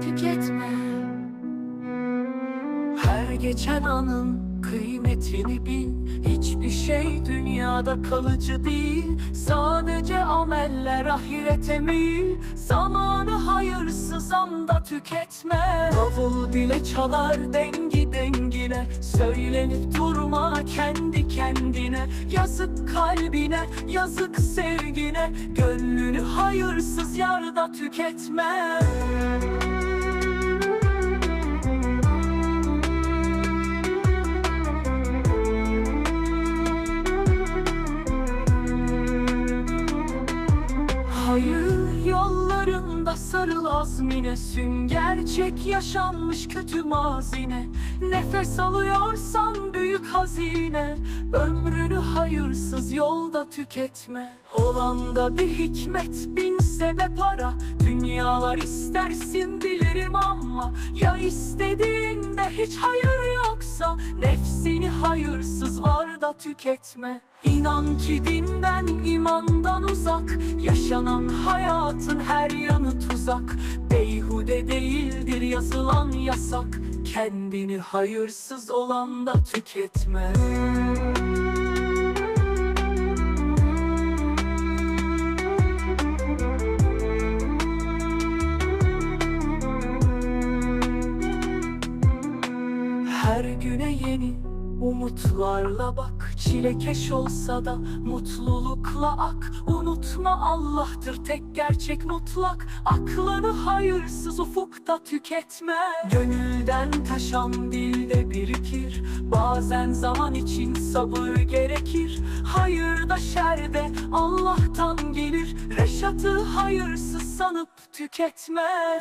tüketme Her geçen anın kıymetini bil. Hiçbir şey dünyada kalıcı değil. Sadece ameller ahirete mil. Zamanı hayırsız anda tüketme. Davul bile çalar dengi dengine. Söylenip durma kendi kendine. Yazık kalbine, yazık sevgine. Gönlünü hayırsız yarda tüketme. Yollarında sarıl azmine Sünger çek yaşanmış kötü mazine. Nefes alıyorsan büyük hazine Ömrünü hayırsız yolda tüketme. Olanda bir hikmet bin sebep ara. Dünyalar istersin bilirim ama Ya istediğinde hiç hayır yoksa Nefsini hayırsız da tüketme. İnan ki dinden imandan uzak. Yaşanan hayatın her yanı tuzak. Beyhude değildir yazılan yasak. Kendini hayırsız olan da tüketme. Her güne yeni umutlarla bak Çilekeş olsa da mutlulukla ak. Unutma Allah'tır tek gerçek mutlak. Aklını hayırsız ufukta tüketme. Gönülden taşan dilde birikir. Bazen zaman için sabır gerekir. Hayır da şer de Allah'tan gelir. Reşatı hayırsız sanıp tüketme